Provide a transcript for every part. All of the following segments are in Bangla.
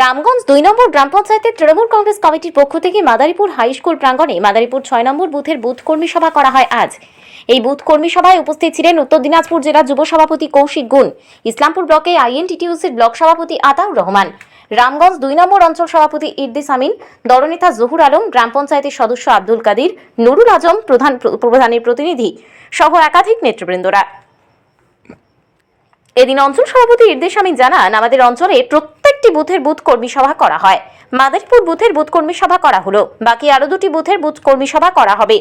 রামগঞ্জ দুই নম্বর গ্রাম পঞ্চায়েতের তৃণমূল কংগ্রেস কমিটির পক্ষ থেকে মাদারীপুর হাই স্কুল মাদারীপুর ছয় নম্বর বুথের বুথ কর্মী সভা করা হয় আজ। এই বুথ কর্মী সভায় উপস্থিত ছিলেন উত্তর দিনাজপুর জেলা যুব সভাপতি কৌশিক গুণ, ইসলামপুর ব্লকে আইএনটিটিউসির ব্লক সভাপতি আতাউর রহমান, রামগঞ্জ দুই নম্বর অঞ্চল সভাপতি ইরদিস আমিন, দলনেতা জহুর আলম, গ্রাম পঞ্চায়েতের সদস্য আব্দুল কাদির, নুরুল আজম প্রধান প্রধানের প্রতিনিধি সহ একাধিক নেতৃবৃন্দরা। এদিন অঞ্চল সভাপতি ইরদেশ আমি জানান, আমাদের অঞ্চলে প্রত্যেকটি বুথের বুথ কর্মী সভা করা হয়। মাদারীপুর বুথের বুথ কর্মী সভা করা হলো। বাকি আরও দুটি বুথের বুথ কর্মী সভা করা হবে।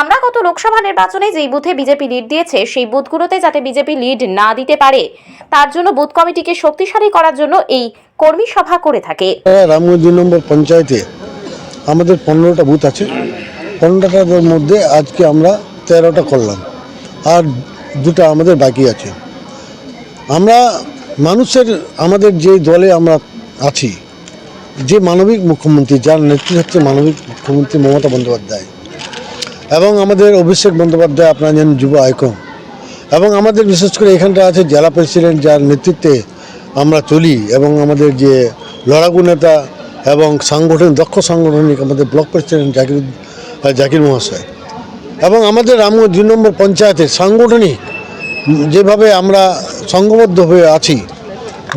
আমরা গত লোকসভা নির্বাচনে যেই বুথে বিজেপি লিড দিয়েছে, সেই বুথগুলোতে যাতে বিজেপি লিড না দিতে পারে, তার জন্য বুথ কমিটিকে শক্তিশালী করার জন্য এই কর্মী সভা করে থাকে। রামগঞ্জ নম্বর পঞ্চায়েতে আমাদের পনেরোটা বুথ আছে। পনেরোটার মধ্যে আজকে আমরা তেরোটা করলাম। আর দুটো আমাদের বাকি আছে। আমরা মানুষের, আমাদের যে দলে আমরা আছি, যে মানবিক মুখ্যমন্ত্রী, যার নেতৃত্ব মানবিক মুখ্যমন্ত্রী মমতা বন্দ্যোপাধ্যায়, এবং আমাদের অভিষেক বন্দ্যোপাধ্যায়, আপনারা জানেন যুব আইকন এবং আমাদের বিশেষ করে এখানটা আছে জেলা প্রেসিডেন্ট, যার নেতৃত্বে আমরা চলি, এবং আমাদের যে লড়াকু নেতা এবং সাংগঠনিক, দক্ষ সাংগঠনিক আমাদের ব্লক প্রেসিডেন্ট জাকির জাকির মহাশয়, এবং আমাদের রামগঞ্জ দুই নম্বর পঞ্চায়েতের সাংগঠনিক, যেভাবে আমরা সংঘবদ্ধ হয়ে আছি।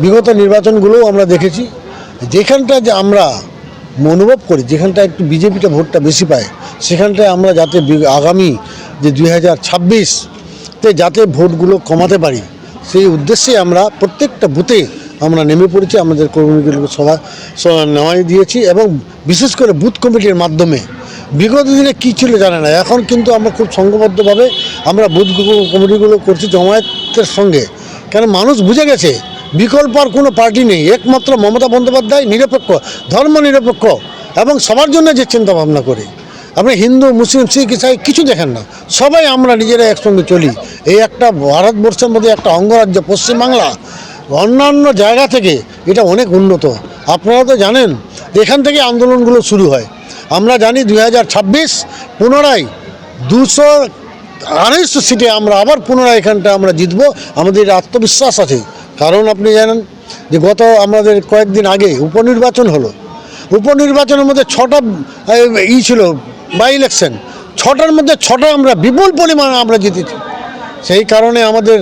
বিগত নির্বাচনগুলোও আমরা দেখেছি। যেখানটা যে আমরা অনুভব করি যেখানটা একটু বিজেপিটা ভোটটা বেশি পায়, সেখানটায় আমরা যাতে আগামী যে দুই হাজার ছাব্বিশতে যাতে ভোটগুলো কমাতে পারি, সেই উদ্দেশ্যে আমরা প্রত্যেকটা বুথে আমরা নেমে পড়েছি, আমাদের কর্মীগুলোকে সভা নেওয়াই দিয়েছি এবং বিশেষ করে বুথ কমিটির মাধ্যমে। বিগত দিনে কী ছিল জানে না, এখন কিন্তু আমরা খুব সংঘবদ্ধভাবে আমরা বুথ কমিটিগুলো করছি, জমায়েতের সঙ্গে। কেন মানুষ বুঝে গেছে, বিকল্প আর কোনো পার্টি নেই, একমাত্র মমতা বন্দ্যোপাধ্যায় নিরপেক্ষ, ধর্ম নিরপেক্ষ, এবং সবার জন্য যে চিন্তা ভাবনা করে। আপনি হিন্দু, মুসলিম, শিখ, ইসাই কিছু দেখেন না, সবাই আমরা নিজেরা একসঙ্গে চলি। এই একটা ভারতবর্ষের মধ্যে একটা অঙ্গরাজ্য, পশ্চিমবাংলা, অন্যান্য জায়গা থেকে এটা অনেক উন্নত। আপনারা তো জানেন, এখান থেকে আন্দোলনগুলো শুরু হয়। আমরা জানি দুই হাজার ছাব্বিশ পুনরায় দুশো আড়াইশো সিটে আমরা আবার পুনরায় এখানটা আমরা জিতবো। আমাদের আত্মবিশ্বাস আছে। কারণ আপনি জানেন যে গত আমাদের কয়েকদিন আগে উপনির্বাচন হলো। উপনির্বাচনের মধ্যে ছটা ই ছিল বাই ইলেকশন ছটার মধ্যে ছটা আমরা বিপুল পরিমাণে আমরা জিতেছি। সেই কারণে আমাদের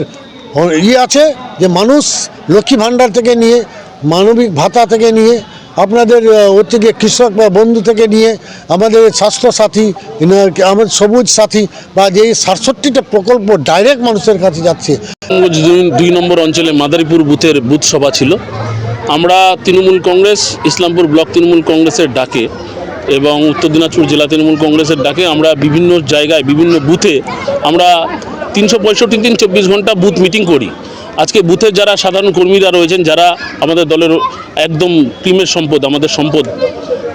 ই আছে যে মানুষ লক্ষ্মী ভাণ্ডার থেকে নিয়ে, মানবিক ভাতা থেকে নিয়ে আপনাদের হচ্ছে গিয়ে কৃষক বা বন্ধু থেকে নিয়ে আমাদের স্বাস্থ্য সাথী আমাদের সবুজ সাথী বা যে সাতষট্টিটা প্রকল্প ডাইরেক্ট মানুষের কাছে যাচ্ছে। দুই নম্বর অঞ্চলে মাদারীপুর বুথের বুথ সভা ছিল, আমরা তৃণমূল কংগ্রেস, ইসলামপুর ব্লক তৃণমূল কংগ্রেসের ডাকে এবং উত্তর দিনাজপুর জেলা তৃণমূল কংগ্রেসের ডাকে আমরা বিভিন্ন জায়গায়, বিভিন্ন বুথে আমরা তিনশো পঁয়ষট্টি দিন চব্বিশ ঘণ্টা বুথ মিটিং করি। আজকে বুথের যারা সাধারণ কর্মীরা রয়েছেন, যারা আমাদের দলের একদম টিমের সম্পদ, আমাদের সম্পদ,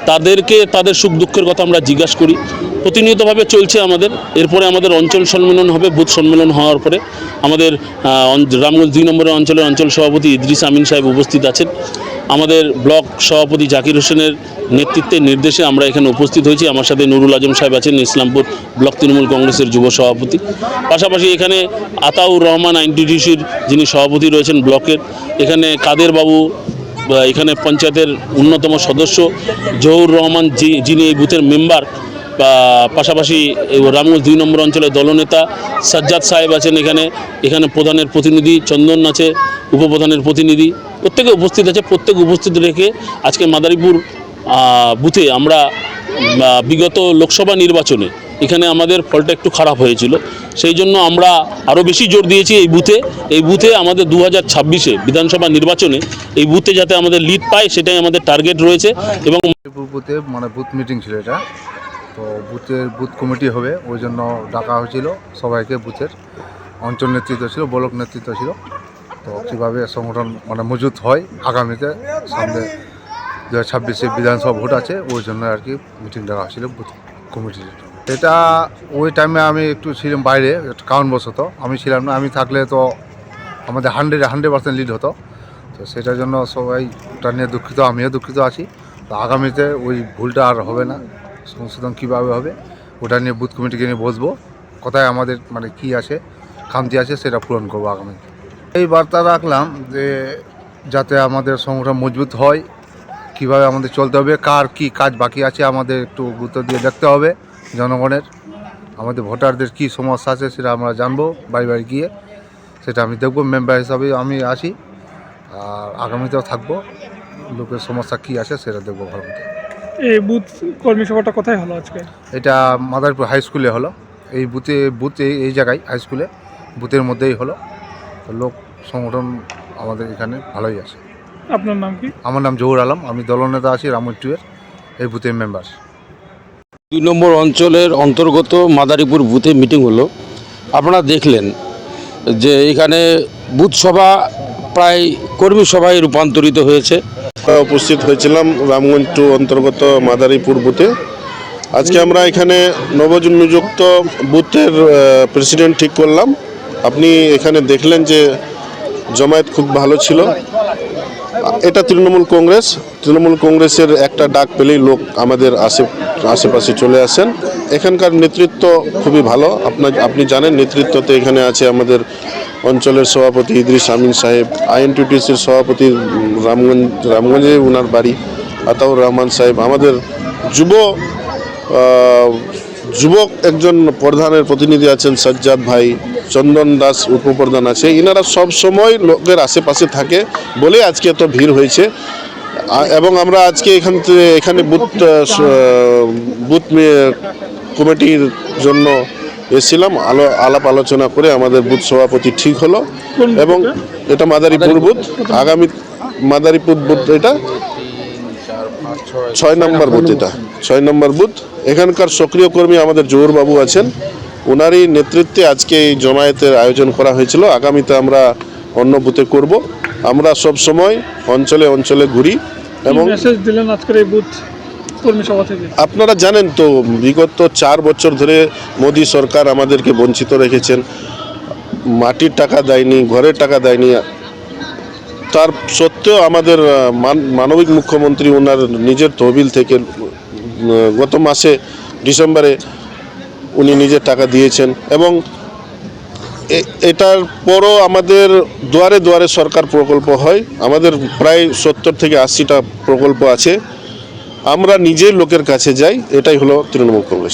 তাদেরকে তাদের সুখ দুঃখের কথা আমরা জিজ্ঞাসা করি। প্রতিনিয়তভাবে চলছে আমাদের। এরপরে আমাদের অঞ্চল সম্মেলন হবে, বুথ সম্মেলন হওয়ার পরে আমাদের রামগঞ্জ দুই নম্বরের অঞ্চলের অঞ্চল সভাপতি ইদ্রিস আমিন সাহেব উপস্থিত আছেন। আমাদের ব্লক সভাপতি জাকির হোসেনের নেতৃত্বে নির্দেশে আমরা এখানে উপস্থিত হয়েছি। আমার সাথে নুরুল আজম সাহেব আছেন, ইসলামপুর ব্লক তৃণমূল কংগ্রেসের যুব সভাপতি। পাশাপাশি এখানে আতাউর রহমান আইনটিডিসির যিনি সভাপতি রয়েছেন ব্লকের, এখানে কাদের বাবু এখানে পঞ্চায়েতের অন্যতম সদস্য, জহুর রহমান যিনি এই বুথের মেম্বার পাশাপাশি রামগঞ্জ দুই নম্বর অঞ্চলের দলনেতা সাজ্জাদ সাহেব আছেন এখানে। এখানে প্রধানের প্রতিনিধি, চন্দন আছে, উপপ্রধানের প্রতিনিধি। প্রত্যেকে উপস্থিত আছে, প্রত্যেক উপস্থিত রেখে আজকে মাদারীপুর বুথে আমরা বিগত লোকসভা নির্বাচনে এখানে আমাদের ফলটা একটু খারাপ হয়েছিল। সেই জন্য আমরা আরও বেশি জোর দিয়েছি এই বুথে। এই বুথে আমাদের দু হাজার ছাব্বিশে বিধানসভা নির্বাচনে এই বুথে যাতে আমাদের লিড পায়, সেটাই আমাদের টার্গেট রয়েছে এবং বুথে মানে বুথ মিটিং ছিল এটা। তো বুথের বুথ কমিটি হবে, ওই জন্য ডাকা হয়েছিল সবাইকে বুথের। অঞ্চল নেতৃত্ব ছিল, ব্লক নেতৃত্ব ছিল। তো কীভাবে সংগঠন মানে মজুত হয় আগামীতে, সামনে দু হাজার ছাব্বিশে বিধানসভা ভোট আছে, ওই জন্য আর কি মিটিং ডাকা হয়েছিল বুথ কমিটির এটা ওই টাইমে আমি একটু ছিলাম বাইরে কারণবশত। আমি ছিলাম না, আমি থাকলে তো আমাদের হান্ড্রেড হান্ড্রেড পার্সেন্ট লিড হতো। তো সেটার জন্য সবাই ওটা নিয়ে দুঃখিত, আমিও দুঃখিত আছি। তো আগামীতে ওই ভুলটা আর হবে না। সংশোধন কীভাবে হবে, ওটা নিয়ে বুথ কমিটিকে নিয়ে বসবো। কোথায় আমাদের মানে কি আছে, খামতি আছে, সেটা পূরণ করব আগামী এই বার্তা রাখলাম যে, যাতে আমাদের সংগঠন মজবুত হয়, কীভাবে আমাদের চলতে হবে, কার কি কাজ বাকি আছে, আমাদের একটু গুরুত্ব দিয়ে দেখতে হবে জনগণের, আমাদের ভোটারদের কি সমস্যা আছে, সেটা আমরা জানব, বাড়ি বাড়ি গিয়ে, সেটা আমি দেখব মেম্বার হিসাবে আমি আসি আর আগামীতেও থাকব, লোকের সমস্যা কি আছে, সেটা দেখব ভালো মতো। এই বুথ কর্মী সভাটা কোথায় হলো আজকে? এটা মাদারপুর হাই স্কুলে হলো। এই বুথে বুথ এই- এই জায়গায় হাই স্কুলে বুথের মধ্যেই হলো। তো লোক সংগঠন আমাদের এখানে ভালোই আছে। আপনার নাম কি? আমার নাম জহুর আলম। আমি দলনেতা আছি রামটুয়ের এই বুথের মেম্বার দুই নম্বর অঞ্চলের অন্তর্গত মাদারীপুর বুথে মিটিং হলো। আপনারা দেখলেন যে এখানে বুথ সভা প্রায় কর্মী সভায় রূপান্তরিত হয়েছে। উপস্থিত হয়েছিলাম রামগঞ্জ টু অন্তর্গত মাদারীপুর বুথে। আজকে আমরা এখানে নবনিযুক্ত বুথের প্রেসিডেন্ট ঠিক করলাম। আপনি এখানে দেখলেন যে জমায়েত খুব ভালো ছিল। এটা তৃণমূল কংগ্রেস। তৃণমূল কংগ্রেসের একটা ডাক পেলেই লোক আমাদের আশে আশেপাশে চলে আসেন। এখানকার নেতৃত্ব খুবই ভালো। আপনার, আপনি জানেন নেতৃত্বতে এখানে আছে আমাদের অঞ্চলের সভাপতি ইদ্রিস আমিন সাহেব আইএনটিটিসির সভাপতি রামগঞ্জ, রামগঞ্জে ওনার বাড়ি, আতাউর রহমান সাহেব, আমাদের যুব যুবক একজন প্রধানের প্রতিনিধি আছেন সজ্জাদ ভাই, চন্দন দাস উপপ্রধান আছে। ইনারা সব সময় লোকের আশেপাশে থাকে বলে আজকে এত ভিড় হয়েছে। এবং আমরা আজকে এখান থেকে এখানে বুথ বুথ কমিটির জন্য এসেছিলাম আলো আলাপ আলোচনা করে আমাদের বুথ সভাপতি ঠিক হলো এবং এটা মাদারীপুর বুথ। আগামী মাদারীপুর বুথ এটা? ছয় নম্বর বুথ এটা। ছয় নম্বর বুথ। এখানকার সক্রিয় কর্মী আমাদের বাবু আছেন। ওনারই নেতৃত্বে আজকে এই জমায়েতের আয়োজন করা হয়েছিল। আগামীতে আমরা অন্য বুথে করব। আমরা সব সময় অঞ্চলে অঞ্চলে ঘুরি এবং মেসেজ দিলেন আজকের এই বুথ? আপনারা জানেন তো, বিগত চার বছর ধরে মোদী সরকার আমাদেরকে বঞ্চিত রেখেছেন। মাটির টাকা দেয়নি, ঘরের টাকা দেয়নি। তার সত্ত্বেও আমাদের মান- মানবিক মুখ্যমন্ত্রী ওনার নিজের তহবিল থেকে গত মাসে ডিসেম্বরে উনি নিজের টাকা দিয়েছেন এবং এটার পরও আমাদের দুয়ারে দুয়ারে সরকার প্রকল্প হয়। আমাদের প্রায় সত্তর থেকে আশিটা প্রকল্প আছে। আমরা নিজের লোকের কাছে যাই এটাই হলো তৃণমূল কংগ্রেস।